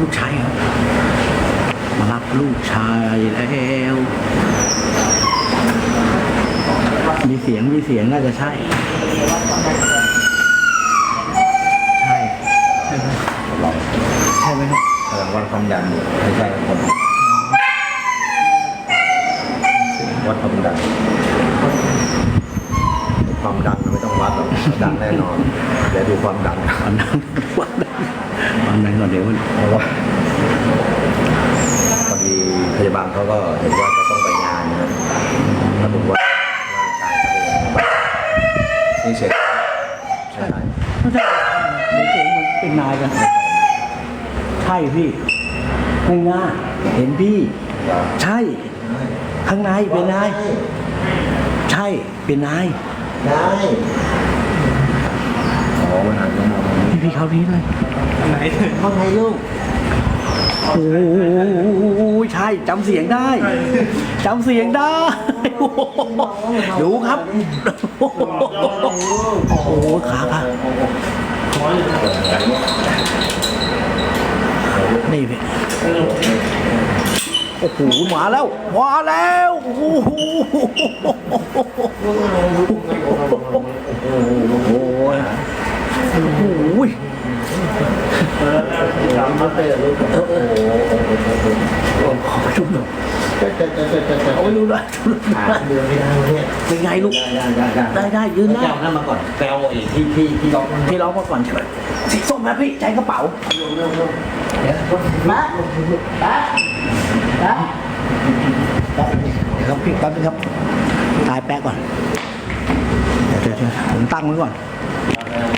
ลูกชายครับ มารับลูกชายแล้วมีเสียงมีเสียงน่าจะใช่ ใช่ใช่ไหมลองใช่ไหมครับกำลังวัดความดันอยู่ไม่ใช่ครับผมวัดความดันความดันไม่ต้องวัดหรอกดังแน่นอนเดี๋ยวดูความดันความดันความดั นความดันก่อนเดี๋ยวมันเพราะว่าพอดีพยาบาลเขาก็เห็นว่าจะต้องไปงานนะแล้วผมว่าร่างกายเขาเองนี่เสร็จใช่ไหมไม่ใช่เหมือนเสียงเหมือนเป็นนายกันใช่พี่ไม่ง่ายเห็นพี่ ใช่ ข้างในเป็นนาย ใช่เป็นนาย ได้อ๋อมันหันมาม องพี่พี่เขาพี่เข้างในลูกโอ้ยใช่จำเสียงได้จำเสียงได้ดูครับโอ้โหขาค่ะนี่พี่โอ้โหมาแล้วมาแล้วโอ้โหโอ้โหโอ้โห จำไม่เป็นลูกโอ้โห ขอชุบหน่อย จะจะจะจะจะ เอา ไม่รู้ละหาเดือนไม่ได้เนี่ยเป็นไงลูก ได้ได้ได้ได้ได้ยืนแล้ได้วนั่นมาก่อนแปลเองที่ที่ที่ล็อกที่ร้องมาก่อนใช่ไหมสีส้มนะพี่ใจกระเป๋ามามาเดี๋ยวครับพี่แป๊บนึงครับตายแป๊ะก่อนเดี๋ยวเดี๋ยวเดี๋ยวผมตั้งไว้ก่อน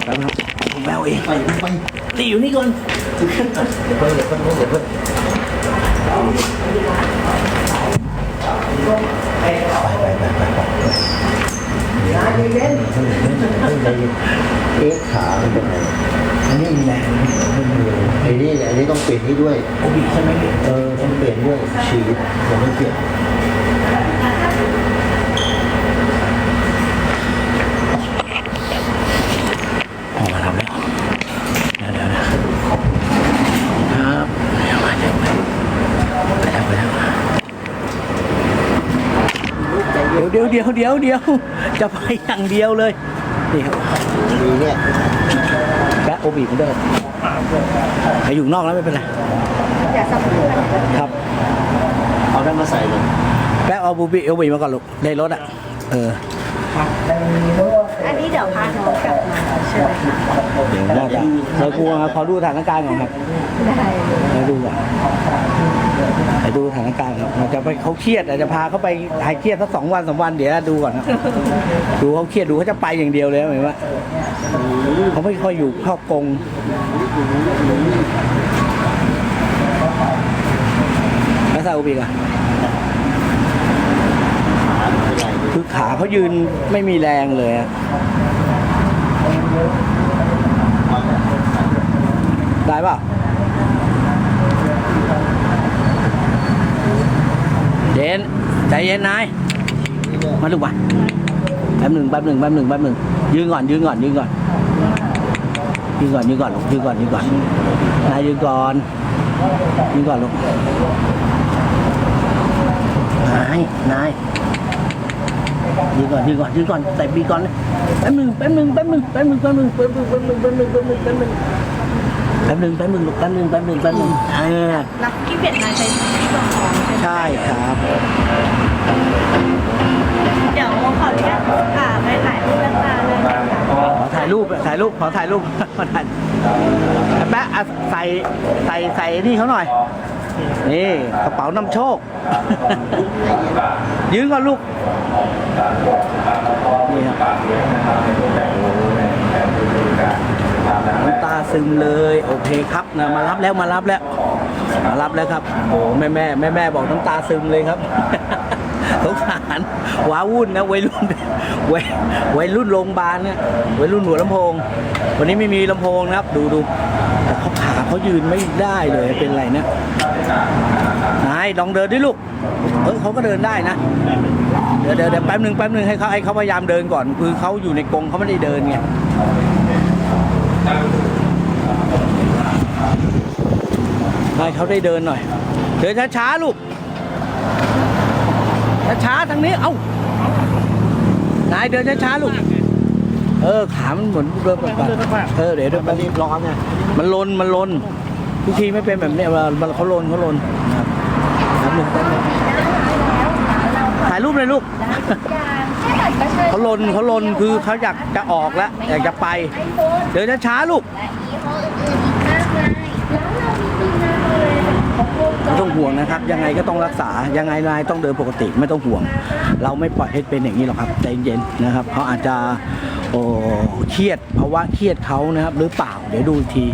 แป๊บนึงครับผมแววเองไปไปนี่อยู่นี่ก่อนเดี๋ยวเพิ่งเดี๋ยวเพิ่งเดี๋ยวเพิ่ง ไปไปไปไปไปเล่นเอ๊ะขาเป็นไงอันนี้มีแรงไอ้นี่อันนี้ต้องเปลี่ยนนี่ด้วยโอบิใช่ไหมเออต้องเปลี่ยนด้วยชีวิตผมไม่เปลี่ยน ออกมาทำแล้วเดี๋ยวเดี๋ยวเดี๋ยวครับเดี๋ยวมาเดี๋ยวมาไปแล้วไปแล้วเดี๋ยวเดี๋ยวเดี๋ยวเดี๋ยวเดี๋ยวจะไปอย่างเดียวเลยนี่ครับมีเนี่ยแปะโอบีเหมือนเดิมใครอยู่นอกแล้วไม่เป็นไรอย่าสับเพื่อนครับ เอาได้มาใส่เลยแปะเอาบูบีโอบีมาก่อนลูกในรถอะเอออันนี้เดี๋ยวพาน้องกลับมาใช่ไหมคะเดี๋ยวน่าจะเรากลัวขอดูสถานการณ์ก่อนครับได้เลยเราดูก่อน ไปดูสถานการณ์ครับเราจะไปเขาเครียดอาจจะพาเขาไปหายเครียดสักสองวันสามวันเดี๋ยวดูก่อนครับดูเขาเครียดดูเขาจะไปอย่างเดียวเลยหมือนว่าเขาไม่ค่อยอยู่ครอบกงแล้วซาอุบีก่อนคือขาเขายืนไม่มีแรงเลยอะได้ปล่าเย็น ใจเย็นนายมาลูกมาแป๊บหนึ่งแป๊บหนึ่งแป๊บหนึ่งแป๊บหนึ่งยืนก่อนยืนก่อนยืนก่อนยืนก่อนยืนก่อนลูกยืนก่อนยืนก่อนนายยืนก่อนยืนก่อนลูกนายนายยืนก่อนยืนก่อนยืนก่อนใส่บีก่อนเลยแป๊บหนึ่งแป๊บหนึ่งแป๊บหนึ่งแป๊บหนึ่งแป๊บหนึ่งแป๊บหนึ่งแป๊บหนึ่งแป๊บหนึ่งแป๊บหนึ่ง ป๊บหนึ่งแป๊บหนึ่งแป๊บหนึ่งลูกแป๊บหนึ่งแป๊บหนึ่งแป๊บหนึ่งอ่ารับที่เปลี่ยนนายใช้ที่ตัวของใช่ไหมใช่ครับ เดี๋ยวขออนุญาตอ่าไปถ่ายรูปแล้วตาเลยค่ะขอถ่ายรูปถ่ายรูปขอถ่ายรูปขอถ่ายแป๊ะอะใส่ใส่ใส่นี่เขาหน่อย นี่กระเป๋านำโชค ยืนก่อนลูกนี่ครับน้ำตา ซึมเลยโอเคครับนะมารับแล้วมารับแล้วมารับแล้วครับโอ้แม่แม่แม่แม่บอกน้ำตาซึมเลยครับสงสารว้าวุ่นนะวัยรุ่นวัยวัยรุ่นโรงพยาบาลเนี่ยวัยรุ่นหัวลำโพง วันนี้ไม่มีลำโพงนะครับ ดูดูแต่เขาขาเขายืนไม่ได้เลยเป็นไรนะนายลองเดินดิลูกเออเขาก็เดินได้นะเดี๋ยวเดี๋ยวเดี๋ยวแป๊บหนึ่งแป๊บหนึ่งให้เขาให้เขาพยายามเดินก่อน คือเขาอยู่ในกรงเขาไม่ได้เดินไง ให้เขาได้เดินหน่อย เดินช้าๆลูก ช้าๆทางนี้ เอ้านายเดินช้าๆลูก เออขา มันเหมือนเดินแบบเออเดี๋ยวเดี๋ยวมันรีบร้อนไงมันลนมันลนทุกทีไม่เป็นแบบนี้เวลามันเขาลนเขาลนนะครับแป๊บนึงแป๊บนึงถ่ายรูปเลยลูกเขาลนเขาลนคือเขาอยากจะออกแล้วอยากจะไป เดินช้าๆลูก ไม่ต้องห่วงนะครับ ยังไงก็ต้องรักษา ยังไงนายต้องเดินปกติไม่ต้องห่วง เราไม่ปล่อยให้เป็นอย่างนี้หรอกครับใจเย็นๆนะครับเขาอาจจะโอ้เครียดเพราะว่าเครียดเขานะครับ หรือเปล่าเดี๋ยวดูอีกที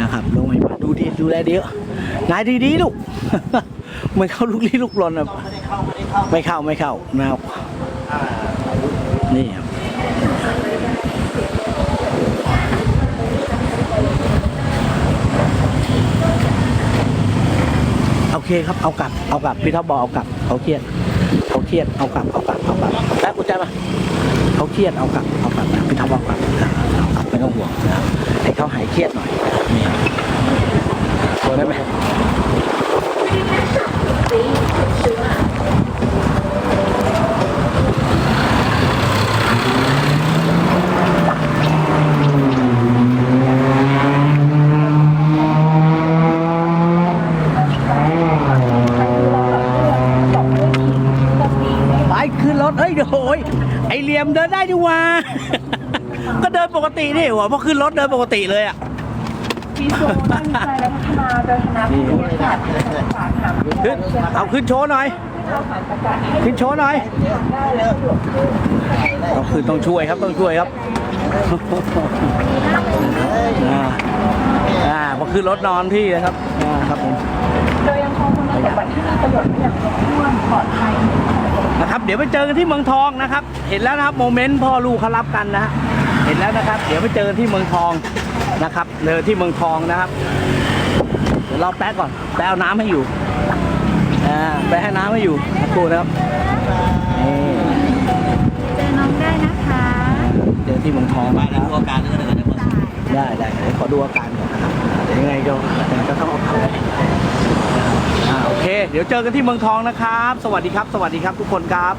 นะครับลงไปดูดีดูแลดีนายดีๆลูกเหมือนเข้าลุกลี้ลุกลนแบบไม่เข้าไม่เข้านะครับนี่ครับอ เคครับเอากลับเอากลับพี่ท็อปบอกเอากลับเขาเครียดเขาเครียดเอากลับเอากลับเอากลับแป๊บกุญแจมาเขาเครียดเอากลับเอากลับพี่ท็อปเอากลับเอากลับไม่ต้องห่วงนะให้เขาหายเครียดหน่อยนี่โดนได้ไหมไปขึ้นรถเฮ้ยโอ้ยไอเหลียมเดินได้ดีว่า ก็เดินปกตินี่หัวพอขึ้นรถเดินปกติเลยอะที่ทรงตั้งใจและพัฒนาโดยคณะวิทยาศาสตร์และศึกษาถามขึ้นเอาขึ้นโชว์หน่อย ขึ้นโชว์หน่อยต้องขึ้นต้องช่วยครับต้องช่วยครับอ่าอ่าพอขึ้นรถนอนที่นะครับอ่าครับผมโดยยังคงคุณสมบัติที่มีประโยชน์อย่างครบถ้วนปลอดภัย นะครับ เดี๋ยวไปเจอกันที่เมืองทองนะครับ เห็นแล้วนะครับโมเมนต์พ่อลูกเขารับกันนะฮะเห็นแล้วนะครับ เดี๋ยวไปเจอกันที่เมืองทองนะครับเจอที่เมืองทองนะครับ เดี๋ยวรอแป๊กก่อนแป๊กเอาน้ำให้อยู่อ่าแป๊กให้น้ำให้อยู่สักครู่นะครับนี่เจอน้องได้นะคะ เจอที่เมืองทองมาแล้วดูอาการก็ได้ได้ได้เดี๋ยวขอดูอาการ ดี๋ยวเจอกันที่เมืองทองนะครับ สวัสดีครับ สวัสดีครับทุกคนครับ